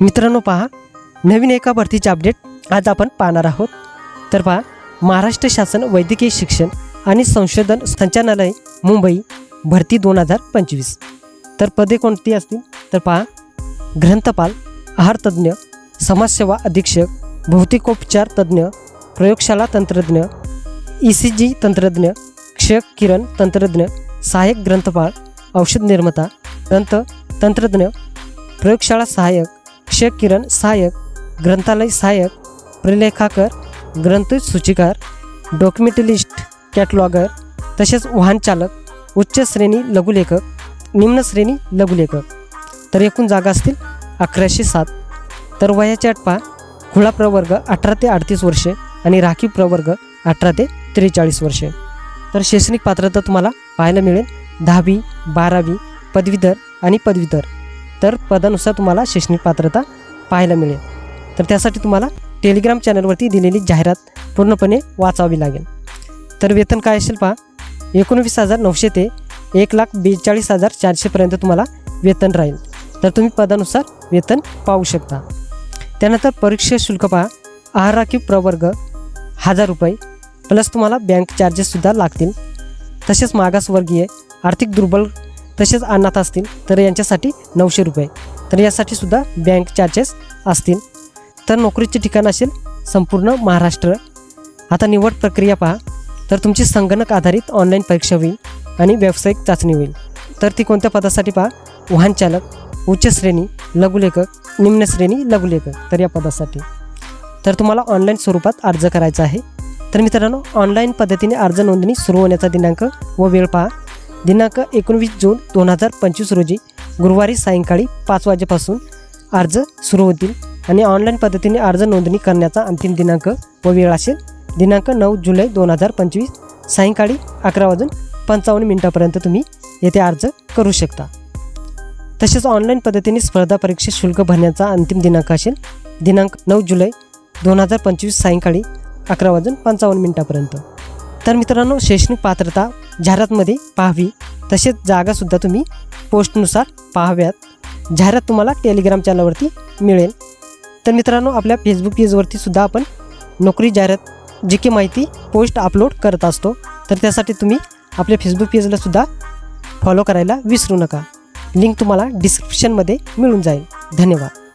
मित्रांनो पहा नवीन एका भरतीचे अपडेट आज आपण पाहणार आहोत. तर पहा महाराष्ट्र शासन वैद्यकीय शिक्षण आणि संशोधन संचालनालय मुंबई भरती दोन हजार पंचवीस. तर पदे कोणती असतील? तर पहा ग्रंथपाल आहारतज्ज्ञ समाजसेवा अधीक्षक भौतिकोपचार तज्ज्ञ प्रयोगशाला तंत्रज्ञ ई सी जी तंत्रज्ञ क्षय किरण तंत्रज्ञ सहाय्यक ग्रंथपाळ औषध निर्माता ग्रंथ तंत्रज्ञ प्रयोगशाळा सहाय्यक क्षय किरण सहाय्यक ग्रंथालय सहाय्यक प्रलेखाकर ग्रंथ सूचिकार डॉक्युमेंटलिस्ट कॅटलॉगर तसेच वाहनचालक उच्च श्रेणी लघुलेखक निम्न श्रेणी लघुलेखक. तर एकूण जागा असतील अकराशे सात. तर वयाच्या अटपा खुळा प्रवर्ग अठरा ते अडतीस वर्षे आणि राखीव प्रवर्ग अठरा ते त्रेचाळीस वर्षे. तर शैक्षणिक पात्रता तुम्हाला पाहायला मिळेल. दहावी बारावी पदवीधर आणि पदवीधर. तर पदानुसार तुम्हाला शैक्षणिक पात्रता पाहायला मिळेल. तर त्यासाठी तुम्हाला टेलिग्राम चॅनलवरती दिलेली जाहिरात पूर्णपणे वाचावी लागेल. तर वेतन काय असेल पहा? एकोणवीस हजार नऊशे ते एक लाख बेचाळीस हजार चारशेपर्यंत तुम्हाला वेतन राहील. तर तुम्ही पदानुसार वेतन पाहू शकता. त्यानंतर परीक्षा शुल्क पहा. आहार राखीव प्रवर्ग हजार रुपये. प्लस तुम्हाला बँक चार्जेससुद्धा लागतील. तसेच मागासवर्गीय आर्थिक दुर्बल तसेच अनाथ असतील तर यांच्यासाठी नऊशे रुपये. तर यासाठी सुद्धा बँक चार्जेस असतील. तर नोकरीचे ठिकाण असेल संपूर्ण महाराष्ट्र. आता निवड प्रक्रिया पहा. तर तुमची संगणक आधारित ऑनलाईन परीक्षा होईल आणि व्यावसायिक चाचणी होईल. तर ती कोणत्या पदासाठी पहा? वाहन चालक उच्च श्रेणी लघुलेखक निम्न श्रेणी लघुलेखक तर या पदासाठी. तर तुम्हाला ऑनलाईन स्वरूपात अर्ज करायचा आहे. तर मित्रांनो ऑनलाईन पद्धतीने अर्ज नोंदणी सुरू होण्याचा दिनांक व वेळ पहा. दिनांक एकोणवीस जून दोन हजार पंचवीस रोजी गुरुवारी सायंकाळी पाच वाजेपासून अर्ज सुरू होतील आणि ऑनलाईन पद्धतीने अर्ज नोंदणी करण्याचा अंतिम दिनांक व वेळ असेल दिनांक नऊ जुलै दोन हजार पंचवीस सायंकाळी अकरा वाजून पंचावन्न मिनिटापर्यंत तुम्ही येथे अर्ज करू शकता. तसेच ऑनलाईन पद्धतीने स्पर्धा परीक्षा शुल्क भरण्याचा अंतिम दिनांक असेल दिनांक नऊ जुलै दोन हजार पंचवीस सायंकाळी अकरा वाजून पंचावन्न मिनिटापर्यंत. तर मित्रांनो शैक्षणिक पात्रता जाहिरातमध्ये पाहावी तसेच जागासुद्धा तुम्ही पोस्टनुसार पाहाव्यात. जाहिरात तुम्हाला टेलिग्राम चॅनलवरती मिळेल. तर मित्रांनो आपल्या फेसबुक पेजवरती सुद्धा आपण नोकरी जाहिरात जी की माहिती पोस्ट अपलोड करत असतो. तर त्यासाठी तुम्ही आपल्या फेसबुक पेजला सुद्धा फॉलो करायला विसरू नका. लिंक तुम्हाला डिस्क्रिप्शनमध्ये मिळून जाईल. धन्यवाद.